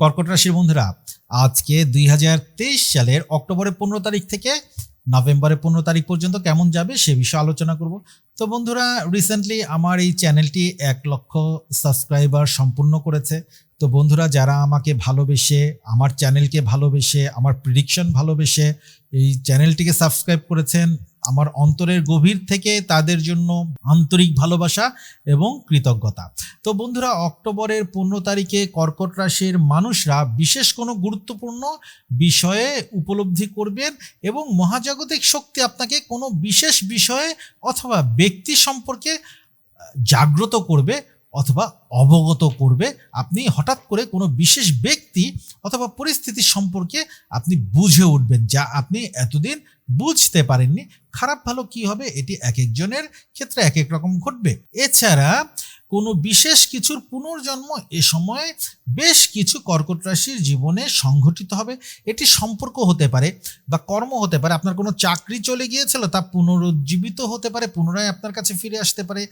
কর্কট রাশির বন্ধুরা, আজকে দুই হাজার তেইশ সালের অক্টোবরের পনেরো তারিখ থেকে নভেম্বরের পনেরো তারিখ পর্যন্ত কেমন যাবে সে বিষয়ে আলোচনা করব। তো বন্ধুরা রিসেন্টলি আমার এই চ্যানেলটি এক লক্ষ সাবস্ক্রাইবার সম্পূর্ণ করেছে। তো বন্ধুরা, যারা আমাকে ভালোবেসে, আমার চ্যানেলকে ভালোবেসে, আমার প্রিডিকশন ভালোবেসে এই চ্যানেলটিকে সাবস্ক্রাইব করেছেন আমার অন্তরের গভীর থেকে তাদের জন্য আন্তরিক ভালোবাসা এবং কৃতজ্ঞতা। তো বন্ধুরা, অক্টোবরের পনেরো তারিখে কর্কট রাশির মানুষরা বিশেষ কোনো গুরুত্বপূর্ণ বিষয়ে উপলব্ধি করবেন এবং মহাজাগতিক শক্তি আপনাকে কোনো বিশেষ বিষয়ে অথবা ব্যক্তি সম্পর্কে জাগ্রত করবে অথবা অবগত করবে। আপনি হঠাৎ করে কোনো বিশেষ ব্যক্তি অথবা পরিস্থিতি সম্পর্কে আপনি বুঝে উঠবেন যা আপনি এতদিন বুঝতে পারেননি। খারাপ ভালো কি হবে? এটি এক একজনের ক্ষেত্রে এক এক রকম ঘটবে। এছাড়া কোনো বিশেষ কিছুর পুনর্জন্ম এ সময় বেশ কিছু কর্কট রাশির জীবনে সংঘটিত হবে। এটি সম্পর্ক হতে পারে বা কর্ম হতে পারে। আপনার কোনো চাকরি চলে গিয়েছিল তা পুনরুজ্জীবিত হতে পারে, পুনরায় আপনার কাছে ফিরে আসতে পারে।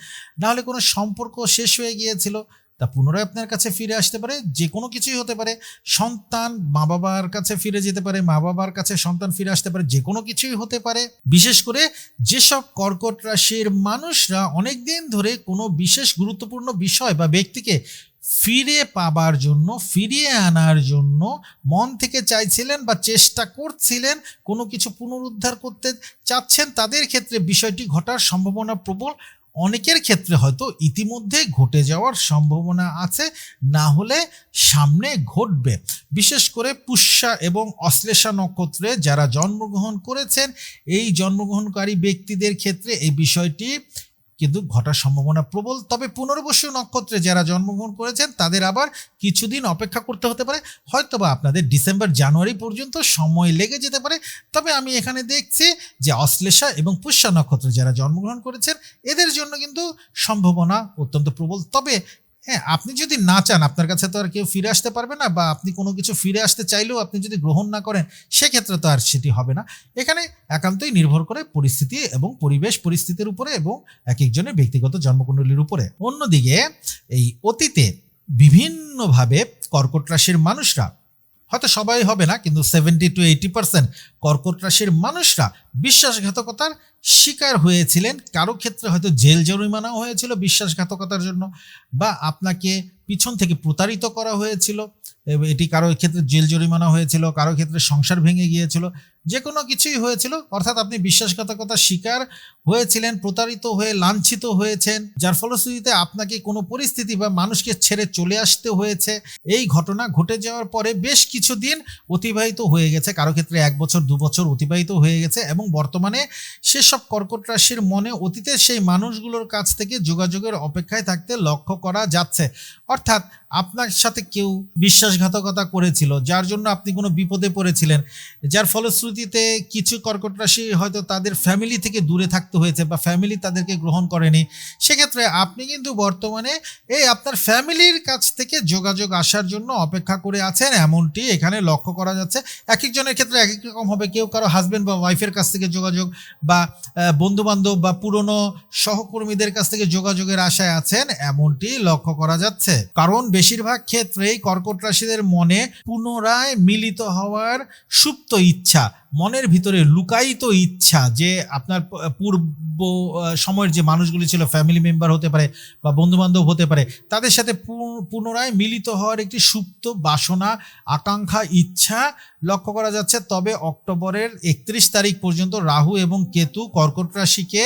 নাহলে কোনো সম্পর্ক শেষ হয়ে গিয়েছিল তা পুনরায় আপনার কাছে ফিরে আসতে পারে, যে কোনো কিছুই হতে পারে, সন্তান মা বাবার কাছে ফিরে যেতে পারে মা বাবার কাছে সন্তান ফিরে আসতে পারে, যে কোনো কিছুই হতে পারে। বিশেষ করে যেসব কর্কট রাশির মানুষরা অনেক দিন ধরে কোনো বিশেষ গুরুত্বপূর্ণ বিষয় বা ব্যক্তিকে ফিরে পাবার জন্য, ফিরিয়ে আনার জন্য মন থেকে চাইছিলেন বা চেষ্টা করছিলেন, কোনো কিছু পুনরুদ্ধার করতে চাচ্ছেন, তাদের ক্ষেত্রে বিষয়টি ঘটার সম্ভাবনা প্রবল। অনেকের ক্ষেত্রে হয়তো ইতিমধ্যে ঘটে যাওয়ার সম্ভাবনা আছে, না হলে সামনে ঘটবে। বিশেষ করে পুষ্যা এবং অশ্লেষা নক্ষত্রে যারা জন্মগ্রহণ করেছেন, এই জন্মগ্রহণকারী ব্যক্তিদের ক্ষেত্রে এই বিষয়টি কিন্তু ঘটার সম্ভাবনা প্রবল। তবে পুনর্বসু নক্ষত্রে যারা জন্মগ্রহণ করেছেন, তাদের আবার কিছুদিন অপেক্ষা করতে হতে পারে। হয়তো বা আপনাদের ডিসেম্বর, জানুয়ারি পর্যন্ত সময় লেগে যেতে পারে। তবে আমি এখানে দেখছি যে অশ্লেষা এবং পুষ্যা নক্ষত্রে যারা জন্মগ্রহণ করেছেন, এদের জন্য কিন্তু সম্ভাবনা অত্যন্ত প্রবল। তবে হ্যাঁ আপনি যদি না চান, আপনার কাছে তো আর কেউ ফিরে আসতে পারবে না বা আপনি কোনো কিছু ফিরে আসতে চাইলেও আপনি যদি গ্রহণ না করেন, সেক্ষেত্রে তো আর সেটি হবে না। এখানে একান্তই নির্ভর করে পরিস্থিতি এবং পরিবেশ পরিস্থিতির উপরে এবং এক একজনের ব্যক্তিগত জন্মকুণ্ডলীর উপরে। অন্যদিকে এই অতীতে বিভিন্নভাবে কর্কট রাশির মানুষরা হয়তো সবাই হবে না, কিন্তু সেভেন্টি টু এইটি পার্সেন্ট কর্কট রাশির মানুষরা বিশ্বাসঘাতকতার শিকার হয়েছিলেন। কারও ক্ষেত্রে হয়তো জেল জরিমানাও হয়েছিল বিশ্বাসঘাতকতার জন্য বা আপনাকে পিছন থেকে প্রতারিত করা হয়েছিল এটি কারও ক্ষেত্রে জেল জরিমানা হয়েছিল, কারও ক্ষেত্রে সংসার ভেঙে গিয়েছিল, যে কোনো কিছুই হয়েছিল, অর্থাৎ আপনি বিশ্বাসঘাতকতার শিকার হয়েছিলেন, প্রতারিত হয়ে লাঞ্ছিত হয়েছেন, যার ফলশ্রুতিতে আপনাকে কোনো পরিস্থিতি বা মানুষকে ছেড়ে চলে আসতে হয়েছে, এই ঘটনা ঘটে যাওয়ার পরে বেশ কিছুদিন অতিবাহিত হয়ে গেছে, কারও ক্ষেত্রে এক বছর, দু বছর অতিবাহিত হয়ে গেছে, এবং বর্তমানে সেসব কর্কট রাশির মনে অতীতের সেই মানুষগুলোর কাছ থেকে যোগাযোগের অপেক্ষায় থাকতে লক্ষ্য করা যাচ্ছে। অর্থাৎ আপনার সাথে কেউ বিশ্বাসঘাতকতা করেছিল, যার জন্য আপনি কোনো বিপদে পড়েছিলেন, যার ফলশ্রুতিতে কিছু কর্কট রাশি হয়তো তাদের ফ্যামিলি থেকে দূরে থাকতে হয়েছে বা ফ্যামিলি তাদেরকে গ্রহণ করেনি, সেক্ষেত্রে আপনি কিন্তু বর্তমানে এই আপনার ফ্যামিলির কাছ থেকে যোগাযোগ আসার জন্য অপেক্ষা করে আছেন, এমনটি এখানে লক্ষ্য করা যাচ্ছে। এক একজনের ক্ষেত্রে এক এক রকম হবে, কেউ কারও হাজব্যান্ড বা ওয়াইফের কাছ থেকে যোগাযোগ বা বন্ধু বান্ধব বা পুরনো সহকর্মীদের কাছ থেকে যোগাযোগের আশায় আছেন, এমনটি লক্ষ্য করা যাচ্ছে। কারণ বেশিরভাগ ক্ষেত্রেই কর্কট রাশিদের মনে পুনরায় মিলিত হওয়ার সুপ্ত ইচ্ছা। মনের ভিতরে লুকায়িত ইচ্ছা যে আপনার পূর্ব সময়ের যে মানুষগুলি ছিল ফ্যামিলি মেম্বার হতে পারে বা বন্ধু বান্ধব হতে পারে, তাদের সাথে পুনরায় মিলিত হওয়ার একটি সুপ্ত বাসনা, আকাঙ্ক্ষা, ইচ্ছা লক্ষ্য করা যাচ্ছে। তবে অক্টোবরের একত্রিশ তারিখ পর্যন্ত রাহু এবং কেতু কর্কট রাশিকে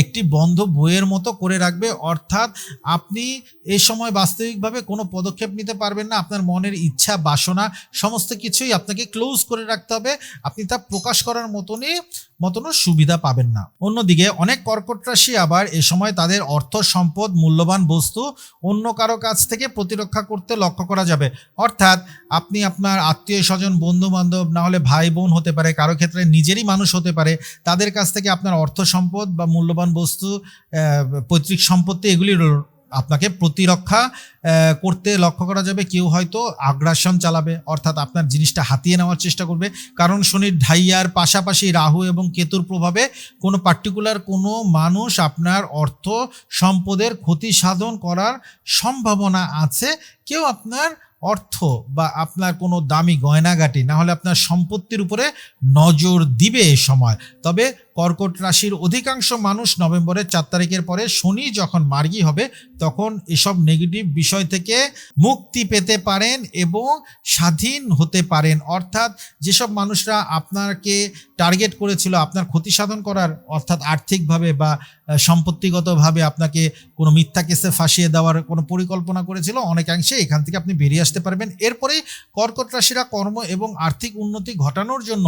একটি বন্ধ বইয়ের মতো করে রাখবে। অর্থাৎ আপনি এই সময় বাস্তবিকভাবে কোনো পদক্ষেপ নিতে পারবেন না। আপনার মনের ইচ্ছা, বাসনা, সমস্ত কিছুই আপনাকে ক্লোজ করে রাখতে হবে। আপনি তা প্রকাশ করার মতনই, মতনও সুবিধা পাবেন না। অন্যদিকে অনেক কর্কট রাশি আবার এ সময় তাদের অর্থ সম্পদ, মূল্যবান বস্তু অন্য কারও কাছ থেকে প্রতিরক্ষা করতে লক্ষ্য করা যাবে। অর্থাৎ আপনি আপনার আত্মীয় স্বজন বন্ধু বান্ধব না হলে ভাই বোন হতে পারে, কারও ক্ষেত্রে নিজেরই মানুষ হতে পারে, তাদের কাছ থেকে আপনার অর্থ সম্পদ বা মূল্যবান বস্তু পৈতৃক সম্পত্তি এগুলি আপনাকে প্রতিরক্ষা করতে লক্ষ্য করা যাবে। কেউ হয়তো আগ্রাসন চালাবে, অর্থাৎ আপনার জিনিসটা হাতিয়ে নেওয়ার চেষ্টা করবে। কারণ শনির ঢাইয়ার পাশাপাশি রাহু এবং কেতুর প্রভাবে কোনো পার্টিকুলার কোনো মানুষ আপনার অর্থ সম্পদের ক্ষতি সাধন করার সম্ভাবনা আছে। কেউ আপনার অর্থ বা আপনার কোনো দামি গয়নাগাটি, না হলে আপনার সম্পত্তির উপরে নজর দিবে এই সময়। তবে কর্কট রাশির অধিকাংশ মানুষ নভেম্বরের চার তারিখের পরে শনি যখন মার্গী হবে, তখন এসব নেগেটিভ বিষয় থেকে মুক্তি পেতে পারেন এবং স্বাধীন হতে পারেন। অর্থাৎ যেসব মানুষরা আপনাকে টার্গেট করেছিল, আপনার ক্ষতি সাধন করার, অর্থাৎ আর্থিকভাবে বা সম্পত্তিগতভাবে আপনাকে কোনো মিথ্যা কেসে ফাঁসিয়ে দেওয়ার কোনো পরিকল্পনা করেছিল, অনেকাংশে এখান থেকে আপনি বেরিয়ে পারবেন। এরপরেই কর্কট রাশিরা কর্ম এবং আর্থিক উন্নতি ঘটানোর জন্য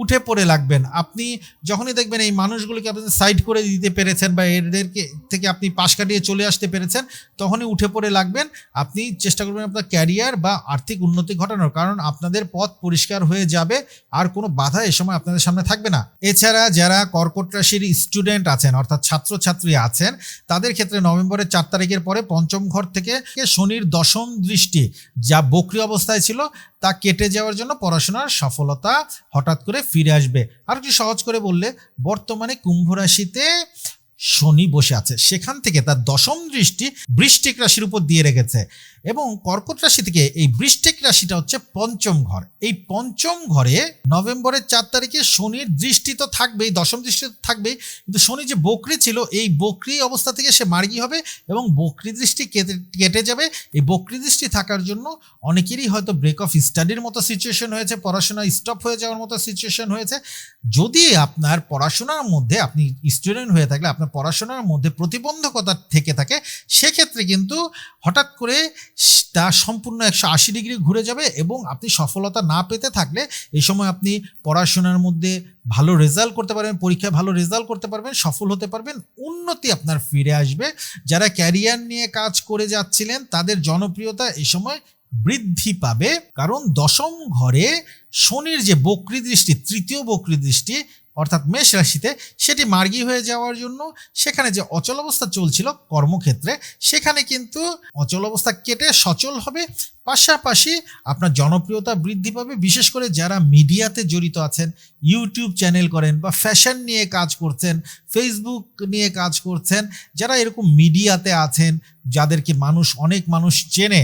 উঠে পড়ে লাগবেন। আপনি যখনই দেখবেন এই মানুষগুলোকে আপনি সাইড করে দিতে পেরেছেন বা এদেরকে থেকে আপনি পাশ কাটিয়ে চলে আসতে পেরেছেন, তখনই উঠে পড়ে লাগবেন। আপনি চেষ্টা করবেন আপনার ক্যারিয়ার বা আর্থিক উন্নতি ঘটানোর, কারণ আপনাদের পথ পরিষ্কার হয়ে যাবে, আর কোনো বাধা এ সময় আপনাদের সামনে থাকবে না। এছাড়া যারা কর্কট রাশির স্টুডেন্ট আছেন, অর্থাৎ ছাত্রছাত্রী আছেন, তাদের ক্ষেত্রে নভেম্বরের চার তারিখের পরে পঞ্চম ঘর থেকে শনির দশম দৃষ্টি যা বকরি অবস্থায় ছিল, তা কেটে যাওয়ার জন্য পড়াশোনার সফলতা হঠাৎ করে ফিরে আসবে। আর একটু সহজ করে বললে, বর্তমানে কুম্ভ রাশিতে শনি বসে আছে। সেখান থেকে তার দশম দৃষ্টি বৃষ্টিক রাশির উপর দিয়ে রেখেছে এবং কর্কট রাশি থেকে এই বৃষ্টিক রাশিটা হচ্ছে পঞ্চম ঘর। এই পঞ্চম ঘরে নভেম্বরের চার তারিখে শনির দৃষ্টি তো থাকবেই, দশম দৃষ্টি তো থাকবেই, কিন্তু শনি যে বকরি ছিল, এই বকরি অবস্থা থেকে সে মার্গি হবে এবং বকরি দৃষ্টি কেটে কেটে যাবে। এই বকরি দৃষ্টি থাকার জন্য অনেকেরই হয়তো ব্রেক অফ স্টাডির মতো সিচুয়েশন হয়েছে, পড়াশোনা স্টপ হয়ে যাওয়ার মতো সিচুয়েশন হয়েছে। যদি আপনার পড়াশোনার মধ্যে আপনি স্টুডেন্ট হয়ে থাকলে, আপনার পড়াশোনার মধ্যে প্রতিবন্ধকতা থেকে থাকে, সেক্ষেত্রে কিন্তু হঠাৎ করে তা সম্পূর্ণ একশো আশি ডিগ্রি ঘুরে যাবে এবং আপনি সফলতা না পেতে থাকলে এই সময় আপনি পড়াশোনার মধ্যে ভালো রেজাল্ট করতে পারবেন, পরীক্ষায় ভালো রেজাল্ট করতে পারবেন, সফল হতে পারবেন, উন্নতি আপনার ফিরে আসবে। যারা ক্যারিয়ার নিয়ে কাজ করে যাচ্ছিলেন, তাদের জনপ্রিয়তা এই সময় বৃদ্ধি পাবে। কারণ দশম ঘরে শনির যে বক্রি দৃষ্টি, তৃতীয় বক্রি দৃষ্টি অর্থাৎ মেষ রাশিতে সেটি মার্গী হয়ে যাওয়ার জন্য সেখানে যে অচল অবস্থা চলছিল কর্মক্ষেত্রে, সেখানে কিন্তু অচল অবস্থা কেটে সচল হবে। পাশাপাশি আপনার জনপ্রিয়তা বৃদ্ধি পাবে। বিশেষ করে যারা মিডিয়াতে জড়িত আছেন, ইউটিউব চ্যানেল করেন বা ফ্যাশন নিয়ে কাজ করছেন, ফেসবুক নিয়ে কাজ করছেন, যারা এরকম মিডিয়াতে আছেন, যাদেরকে মানুষ, অনেক মানুষ চেনে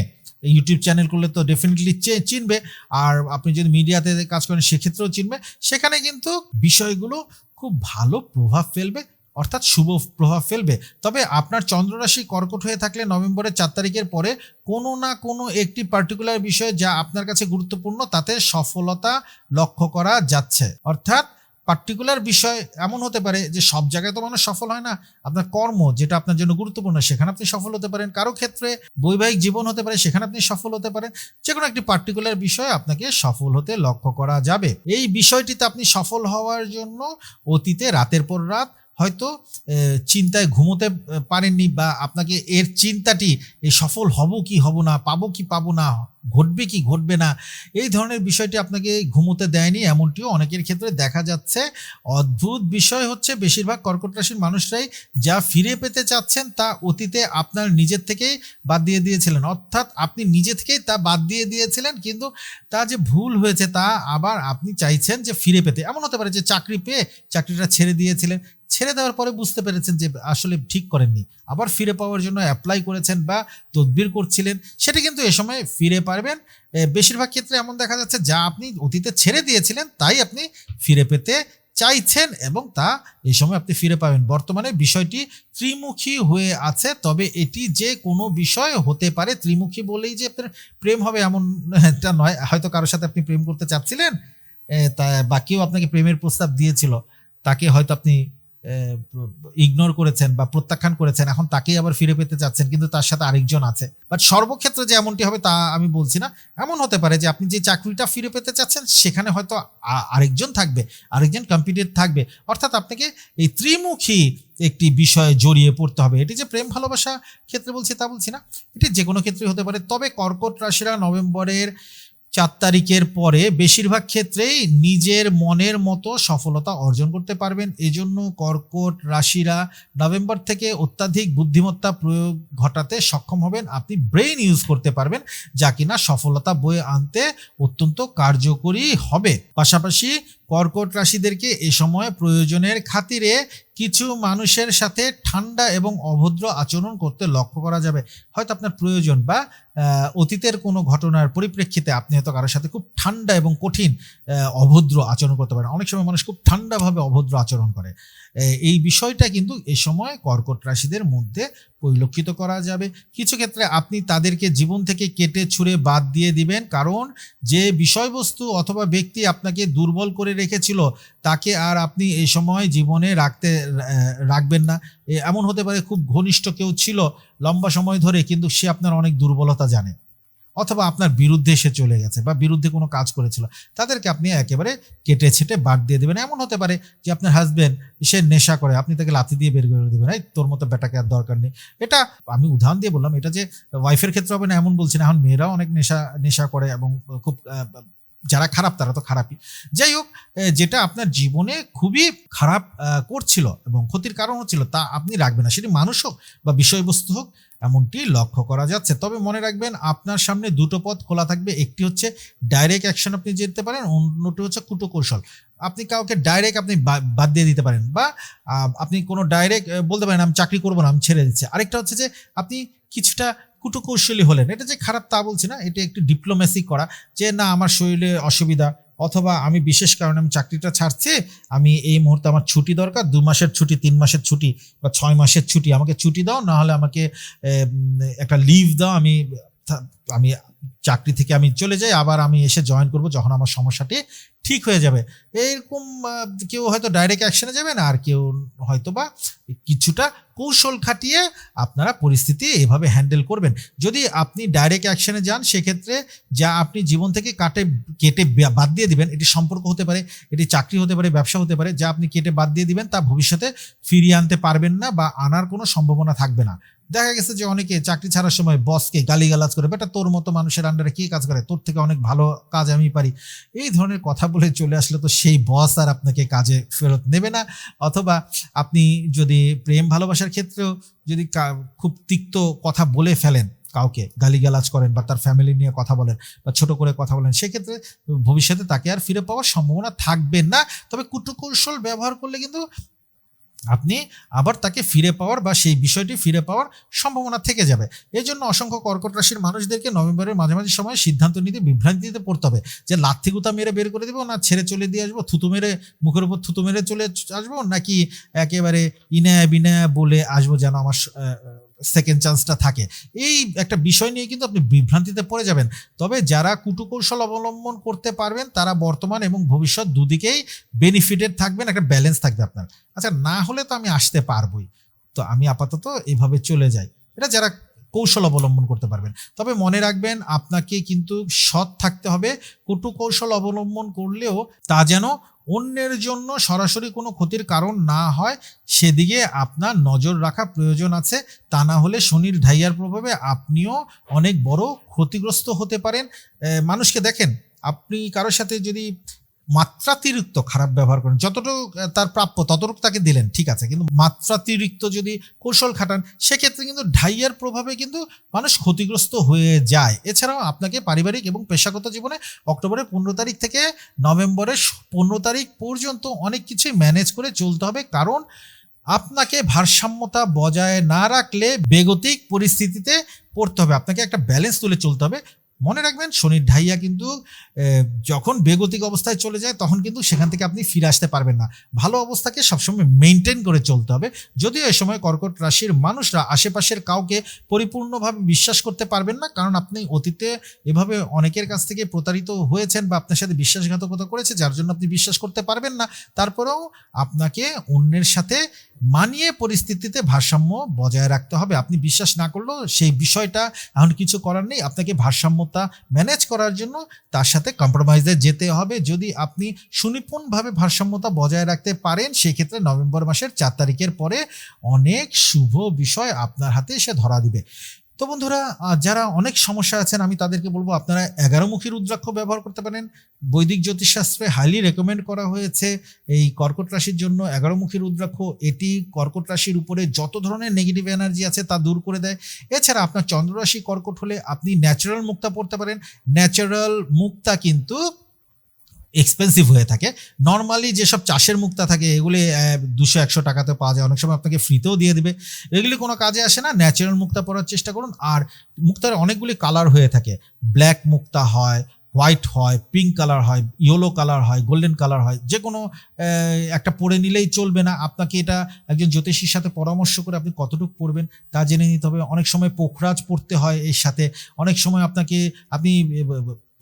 ইউটিউব চ্যানেল করলে তো ডেফিনেটলি চিনবে। আর আপনি যদি মিডিয়াতে কাজ করেন, সেক্ষেত্রেও চিনবে। সেখানে কিন্তু বিষয়গুলো খুব ভালো প্রভাব ফেলবে, অর্থাৎ শুভ প্রভাব ফেলবে। তবে আপনার চন্দ্ররাশি কর্কট হয়ে থাকলে নভেম্বরের চার তারিখের পরে কোনো না কোনো একটি পার্টিকুলার বিষয় যা আপনার কাছে গুরুত্বপূর্ণ, তাতে সফলতা লক্ষ্য করা যাচ্ছে। অর্থাৎ পার্টিকুলার বিষয় এমন হতে পারে যে সব জায়গায় তো মানুষ সফল হয় না। আপনার কর্ম যেটা আপনার জন্য গুরুত্বপূর্ণ, সেখানে আপনি সফল হতে পারেন। কারও ক্ষেত্রে বৈবাহিক জীবন হতে পারে, সেখানে আপনি সফল হতে পারেন। যে কোনো একটি পার্টিকুলার বিষয়ে আপনাকে সফল হতে লক্ষ্য করা যাবে। এই বিষয়টিতে আপনি সফল হওয়ার জন্য অতীতে, রাতের পর রাত, হয়তো চিন্তায় ঘুমোতে পারেননি বা আপনাকে এর চিন্তাটি সফল হব কি হব না, পাবো কি পাবো না ঘটবে কি ঘটবে না? এই ধরনের বিষয়টি আপনাকে ঘুমোতে দেয়নি, এমনটিও অনেকের ক্ষেত্রে দেখা যাচ্ছে। অদ্ভুত বিষয় হচ্ছে বেশিরভাগ কর্কট রাশির মানুষরাই যা ফিরে পেতে চাচ্ছেন তা অতীতে আপনার নিজের থেকেই বাদ দিয়ে দিয়েছিলেন। অর্থাৎ আপনি নিজে থেকেই তা বাদ দিয়ে দিয়েছিলেন, কিন্তু তা যে ভুল হয়েছে তা আবার আপনি চাইছেন যে ফিরে পেতে। এমন হতে পারে যে চাকরি পেয়ে চাকরিটা ছেড়ে দিয়েছিলেন। ছেড়ে দেওয়ার পরে বুঝতে পেরেছেন যে আসলে ঠিক করেননি। আবার ফিরে পাওয়ার জন্য অ্যাপ্লাই করেছেন বা তদবির করছিলেন। সেটা কিন্তু এ সময় ফিরে পারবেন। বেশিরভাগ ক্ষেত্রে এমন দেখা যাচ্ছে, যা আপনি অতীতে ছেড়ে দিয়েছিলেন, তাই আপনি ফিরে পেতে চাইছেন এবং তা এই সময় আপনি ফিরে পাবেন। বর্তমানে বিষয়টি ত্রিমুখী হয়ে আছে, তবে এটি যে কোনো বিষয় হতে পারে। ত্রিমুখী বলেই যে আপনার প্রেম হবে এমন এটা নয়। হয়তো কারোর সাথে আপনি প্রেম করতে চাচ্ছিলেন তা বাকিও আপনাকে প্রেমের প্রস্তাব দিয়েছিল। তাকে হয়তো আপনি ইগনোর করেছেন বা প্রত্যাখ্যান করেছেন, এখন তাকেই আবার ফিরে পেতে চাচ্ছেন, কিন্তু তার সাথে আরেকজন আছে। বাট সর্বক্ষেত্রে যে এমনটি হবে তা আমি বলছি না। এমন হতে পারে যে আপনি যে চাকরিটা ফিরে পেতে চাচ্ছেন, সেখানে হয়তো আরেকজন থাকবে, আরেকজন কম্পিটেড থাকবে। অর্থাৎ আপনাকে এই ত্রিমুখী একটি বিষয়ে জড়িয়ে পড়তে হবে। এটি যে প্রেম ভালোবাসা ক্ষেত্রে বলছি তা বলছি না। এটি যে কোনো ক্ষেত্রে হতে পারে। তবে কর্কট রাশিরা নভেম্বরের চার তারিখের পরে বেশিরভাগ ক্ষেত্রেই নিজের মনের মতো সফলতা অর্জন করতে পারবেন। এজন্য কর্কট রাশিরা নভেম্বর থেকে অত্যাধিক বুদ্ধিমত্তা প্রয়োগ ঘটাতে সক্ষম হবেন। আপনি ব্রেইন ইউজ করতে পারবেন, যা কিনা সফলতা বয়ে আনতে অত্যন্ত কার্যকরী হবে। পাশাপাশি কর্কট রাশিদেরকে এ সময় প্রয়োজনের খাতিরে কিছু মানুষের সাথে ঠান্ডা এবং অভদ্র আচরণ করতে লক্ষ্য করা যাবে। হয়তো আপনার প্রয়োজন বা অতীতের কোনো ঘটনার পরিপ্রেক্ষিতে আপনি হয়তো কারোর সাথে খুব ঠান্ডা এবং কঠিন অভদ্র আচরণ করতে পারেন। অনেক সময় মানুষ খুব ঠান্ডাভাবে অভদ্র আচরণ করে। এই বিষয়টা কিন্তু এ সময় কর্কট রাশিদের মধ্যে পরিলক্ষিত করা যাবে। কিছু ক্ষেত্রে আপনি তাদেরকে জীবন থেকে কেটে ছুঁড়ে বাদ দিয়ে দিবেন। কারণ যে বিষয়বস্তু অথবা ব্যক্তি আপনাকে দুর্বল করে রেখেছিল, তাকে আর আপনি এই সময় জীবনে রাখতে রাখবেন না। এ- এমন হতে পারে খুব ঘনিষ্ঠ কেউ ছিল লম্বা সময় ধরে, কিন্তু সে আপনার অনেক দুর্বলতা জানে। অথবা আপনার বিরুদ্ধে সে চলে গেছে বা বিরুদ্ধে কোনো কাজ করেছিল, তাদেরকে আপনি একেবারে কেটে ছেটে বাদ দিয়ে দেবেন। এমন হতে পারে যে আপনার হাজব্যান্ড সে নেশা করে, আপনি তাকে লাথি দিয়ে বের করে দেবেন, এই, তোর মতো বেটাকে আর দরকার নেই। এটা আমি উদাহরণ দিয়ে বললাম, এটা যে ওয়াইফের ক্ষেত্রে হবে না, এমন বলছি না। এখন মেয়েরাও অনেক নেশা নেশা করে এবং খুব যারা খারাপ, তারা তো খারাপই। যাই হোক যেটা আপনার জীবনে খুবই খারাপ করছিল এবং ক্ষতির কারণ হচ্ছিল, তা আপনি রাখবেন না। সেটি মানুষ হোক বা বিষয়বস্তু হোক, এমনটি লক্ষ্য করা যাচ্ছে। তবে মনে রাখবেন, আপনার সামনে দুটো পথ খোলা থাকবে। একটি হচ্ছে ডাইরেক্ট অ্যাকশন আপনি যেতে পারেন, অন্যটি হচ্ছে কুটো কৌশল। আপনি কাউকে ডাইরেক্ট আপনি বাদ দিয়ে দিতে পারেন বা আপনি কোনো ডাইরেক্ট বলতে পারেন, আমি চাকরি করব না, আমি ছেড়ে দিচ্ছি। আরেকটা হচ্ছে যে, আপনি কিছুটা কুটুকৌশলী হলেন। এটা যে খারাপ তা বলছি না, এটা একটু ডিপ্লোমেসি করা যে না, আমার শরীরে অসুবিধা, অথবা আমি বিশেষ কারণে আমি চাকরিটা ছাড়ছি, আমি এই মুহূর্তে আমার ছুটি দরকার, দু মাসের ছুটি, তিন মাসের ছুটি বা ছয় মাসের ছুটি, আমাকে ছুটি দাও নাহলে আমাকে একটা লিভ দাও, আমি আমি চাকরি থেকে আমি চলে যাই, আবার আমি এসে জয়েন করব যখন আমার সমস্যাটি ঠিক হয়ে যাবে। এরকম কেউ হয়তো ডাইরেক্ট অ্যাকশনে যাবেন আর কেউ হয়তো বা কিছুটা কৌশল খাটিয়ে আপনারা পরিস্থিতি এভাবে হ্যান্ডেল করবেন। যদি আপনি ডাইরেক্ট অ্যাকশনে যান, সেক্ষেত্রে যা আপনি জীবন থেকে কাটে, কেটে বাদ দিয়ে দিবেন, এটি সম্পর্ক হতে পারে, এটি চাকরি হতে পারে, ব্যবসা হতে পারে, যা আপনি কেটে বাদ দিয়ে দিবেন, তা ভবিষ্যতে ফিরিয়ে আনতে পারবেন না বা আনার কোনো সম্ভাবনা থাকবে না। দেখা গেছে যে অনেকে চাকরি ছাড়ার সময় বসকে গালিগালাজ করে, বেটা, তোর মতো মানুষের আন্ডারে কি কাজ করে? তোর থেকে অনেক ভালো কাজ আমি পারি। এই ধরনের কথা বলে চলে আসলে তো সেই বস আর আপনাকে কাজে ফেরত নেবে না। অথবা আপনি যদি প্রেম ভালোবাসার ক্ষেত্রেও যদি খুব তিক্ত কথা বলে ফেলেন কাউকে, গালিগালাজ করেন বা তার ফ্যামিলি নিয়ে কথা বলেন বা ছোট করে কথা বলেন, সেক্ষেত্রে ভবিষ্যতে তাকে আর ফিরে পাওয়ার সম্ভাবনা থাকবে না। তবে কুটকৌশল ব্যবহার করলে কিন্তু আপনি আবার তাকে ফিরে পাওয়ার বা সেই বিষয়টি ফিরে পাওয়ার সম্ভাবনা থেকে যাবে। এই জন্য অসংখ্য কর্কট রাশির মানুষদেরকে নভেম্বরের মাঝামাঝি সময় সিদ্ধান্ত নিতে বিভ্রান্তিতে পড়তে হবে। যে লাথি গুতা মেরে বের করে দেবো না, ছেড়ে চলে দিয়ে আসব, থুতু মেরে, মুখের উপর থুতু মেরে চলে আসব, নাকি একেবারে ইনায় বিনায় বলে আসব যেন আমার সেকেন্ড চান্সটা থাকে। এই একটা বিষয় নিয়ে কিন্তু আপনি বিভ্রান্তিতে পড়ে যাবেন। তবে যারা কুটুকৌশল অবলম্বন করতে পারবেন, তারা বর্তমান এবং ভবিষ্যৎ দুদিকেই বেনিফিটেড থাকবেন, একটা ব্যালেন্স থাকবে আপনার। আচ্ছা না হলে তো আমি আসতে পারবই। তো আমি আপাতত এইভাবে চলে যাই। এটা যারা কৌশল অবলম্বন করতে পারবেন। তবে মনে রাখবেন, আপনাকে কিন্তু সৎ থাকতে হবে। কুটু কৌশল অবলম্বন করলেও তা যেন অন্যের জন্য সরাসরি কোনো ক্ষতির কারণ না হয়, সেদিকে আপনার নজর রাখা প্রয়োজন আছে। তা না হলে শনির ঢাইয়ার প্রভাবে আপনিও অনেক বড় ক্ষতিগ্রস্ত হতে পারেন। মানুষকে দেখেন, আপনি কারোর সাথে যদি মাত্রাতিরিক্ত খারাপ ব্যবহার করেন। যতটুকু তার প্রাপ্য ততটুকু তাকে দিলেন, ঠিক আছে। কিন্তু মাত্রাতিরিক্ত যদি কৌশল খাটান, সেক্ষেত্রে কিন্তু ঢাইয়ার প্রভাবে কিন্তু মানুষ ক্ষতিগ্রস্ত হয়ে যায়। এছাড়াও আপনাকে পারিবারিক এবং পেশাগত জীবনে অক্টোবরের পনেরো তারিখ থেকে নভেম্বরের পনেরো তারিখ পর্যন্ত অনেক কিছুই ম্যানেজ করে চলতে হবে। কারণ আপনাকে ভারসাম্যতা বজায় না রাখলে বেগতিক পরিস্থিতিতে পড়তে হবে। আপনাকে একটা ব্যালেন্স তুলে চলতে হবে। মনে রাখবেন, শনির ঢাইয়া কিন্তু যখন বেগতিক অবস্থায় চলে যায়, তখন কিন্তু সেখান থেকে আপনি ফিরে আসতে পারবেন না। ভালো অবস্থাকে সবসময় মেনটেন করে চলতে হবে। যদিও এ সময় কর্কট রাশির মানুষরা আশেপাশের কাউকে পরিপূর্ণভাবে বিশ্বাস করতে পারবেন না, কারণ আপনি অতীতে এভাবে অনেকের কাছ থেকে প্রতারিত হয়েছেন বা আপনার সাথে বিশ্বাসঘাতকতা করেছে, যার জন্য আপনি বিশ্বাস করতে পারবেন না। তারপরেও আপনাকে অন্যের সাথে মানিয়ে পরিস্থিতিতে ভারসাম্য বজায় রাখতে হবে। আপনি বিশ্বাস না করলেও সেই বিষয়টা এখন কিছু করার নেই। আপনাকে ভারসাম্যতা ম্যানেজ করার জন্য তার সাথে কম্প্রোমাইজে যেতে হবে। যদি আপনি সুনিপুণভাবে ভারসাম্যতা বজায় রাখতে পারেন, সেক্ষেত্রে নভেম্বর মাসের চার তারিখের পরে অনেক শুভ বিষয় আপনার হাতে এসে ধরা দিবে। তো বন্ধুরা যারা অনেক সমস্যা আছেন, আমি তাদেরকে বলব আপনারা এগারো এগারোমুখী রুদ্রাক্ষ ব্যবহার করতে পারেন। বৈদিক জ্যোতিষশাস্ত্রে হাইলি রেকমেন্ড করা হয়েছে এই কর্কট রাশির জন্য। এগারো এগারোমুখী রুদ্রাক্ষ, এটি কর্কট রাশির উপরে যত ধরনের নেগেটিভ এনার্জি আছে তা দূর করে দেয়। এছাড়া আপনার চন্দ্র রাশি কর্কট হলে আপনি ন্যাচারাল মুক্তা পড়তে পারেন। ন্যাচারাল মুক্তা কিন্তু এক্সপেন্সিভ হয়ে থাকে। নর্মালি যেসব চাষের মুক্তা থাকে, এগুলি দুশো, একশো টাকাতে পাওয়া যায়। অনেক সময় আপনাকে ফ্রিতেও দিয়ে দেবে। এগুলি কোনো কাজে আসে না ন্যাচারাল মুক্তা পরার চেষ্টা করুন। আর মুক্তার অনেকগুলি কালার হয়ে থাকে। ব্ল্যাক মুক্তা হয় হোয়াইট হয় পিঙ্ক কালার হয় ইয়েলো কালার হয় গোল্ডেন কালার হয়। যে কোনো একটা পরে নিলেই চলবে না। আপনাকে এটা একজন জ্যোতিষীর সাথে পরামর্শ করে আপনি কতটুকু পড়বেন তা জেনে নিতে হবে। অনেক সময় পোখরাজ পড়তে হয় এর সাথে। অনেক সময় আপনাকে আপনি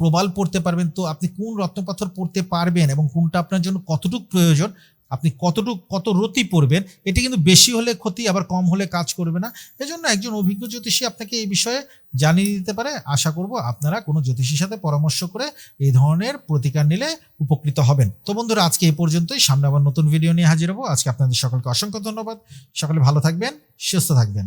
প্রবাল পড়তে পারবেন। তো আপনি কোন রত্নপাথর পড়তে পারবেন এবং কোনটা আপনার জন্য কতটুকু প্রয়োজন, আপনি কতটুকু, কত রতি পড়বেন, এটি কিন্তু বেশি হলে ক্ষতি, আবার কম হলে কাজ করবে না। এজন্য একজন অভিজ্ঞ জ্যোতিষী আপনাকে এই বিষয়ে জানিয়ে দিতে পারে। আশা করব আপনারা কোনো জ্যোতিষীর সাথে পরামর্শ করে এই ধরনের প্রতিকার নিলে উপকৃত হবেন। তো বন্ধুরা, আজকে এই পর্যন্তই। সামনে আবার নতুন ভিডিও নিয়ে হাজির হব। আজকে আপনাদের সকলকে অসংখ্য ধন্যবাদ। সকলে ভালো থাকবেন, সুস্থ থাকবেন।